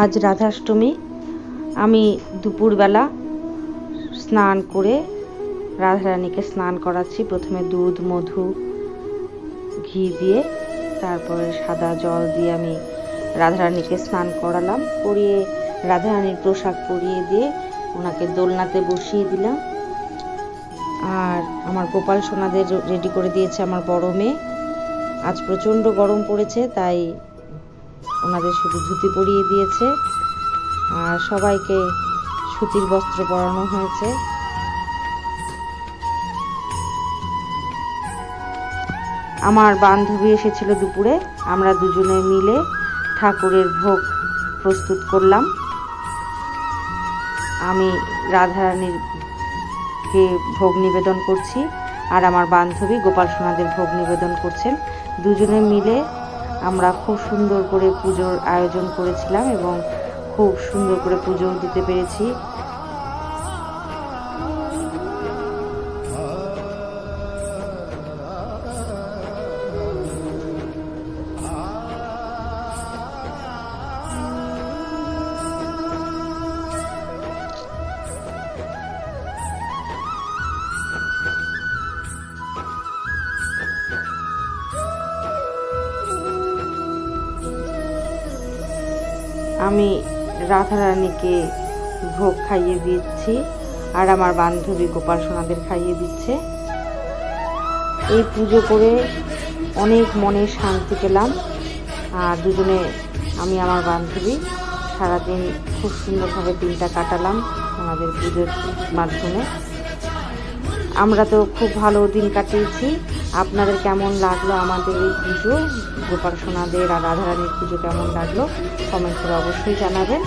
আজ রাধাষ্টমী। আমি দুপুরবেলা স্নান করে রাধারানীকে স্নান করাচ্ছি। প্রথমে দুধ, মধু, ঘি দিয়ে, তারপরে সাদা জল দিয়ে আমি রাধারানীকে স্নান করালাম। করিয়ে রাধারানীর পোশাক পরিয়ে দিয়ে ওনাকে দোলনাতে বসিয়ে দিলাম। আর আমার গোপাল সোনাদের রেডি করে দিয়েছে আমার বড় মেয়ে। আজ প্রচণ্ড গরম পড়েছে, তাই ওনাদের শুধু ধুতি পরিয়ে দিয়েছে। আর সবাইকে সুতির বস্ত্র পরানো হয়েছে। আমার বান্ধবী এসেছিল দুপুরে। আমরা দুজনে মিলে ঠাকুরের ভোগ প্রস্তুত করলাম। আমি রাধারানীর কে ভোগ নিবেদন করছি আর আমার বান্ধবী গোপাল সোনাদের ভোগ নিবেদন করছেন। দুজনে মিলে আমরা খুব সুন্দর করে পুজোর আয়োজন করেছিলাম এবং খুব সুন্দর করে পুজো দিতে পেরেছি। আমি রাধারানীকে ভোগ খাইয়ে দিচ্ছি আর আমার বান্ধবী গোপাল সোনাদের খাইয়ে দিচ্ছে। এই পুজো করে অনেক মনে শান্তি পেলাম আর দুজনে আমি আমার বান্ধবী সারাদিন খুব সুন্দরভাবে দিনটা কাটালাম আমাদের পুজোর মাধ্যমে। আমরা তো খুব ভালো দিন কাটিয়েছি। আপনাদের কেমন লাগল আমাদের এই পুজো? গোপাল সোনাদের আর রাধারানীর পুজো কেমন লাগল? কমেন্ট করে অবশ্যই জানাবেন।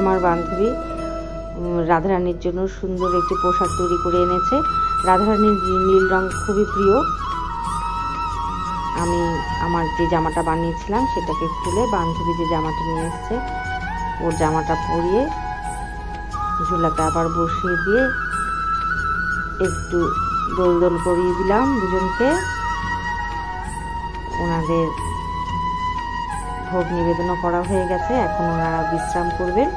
আমার বান্ধবী রাধারানীর জন্য সুন্দর একটি পোশাক তৈরি করে এনেছে। রাধারানীর নীল রং খুবই প্রিয়। আমি আমার যে জামাটা বানিয়েছিলাম, সেটাকে খুলে বান্ধবী যে জামাটা নিয়ে এসছে, ওর জামাটা পরিয়ে ঝুলাতে আবার বসিয়ে দিয়ে একটু দোল দোল করিয়ে দিলাম দুজনকে। ওনাদের ভোগ নিবেদনও করা হয়ে গেছে। এখন ওনারা বিশ্রাম করবেন।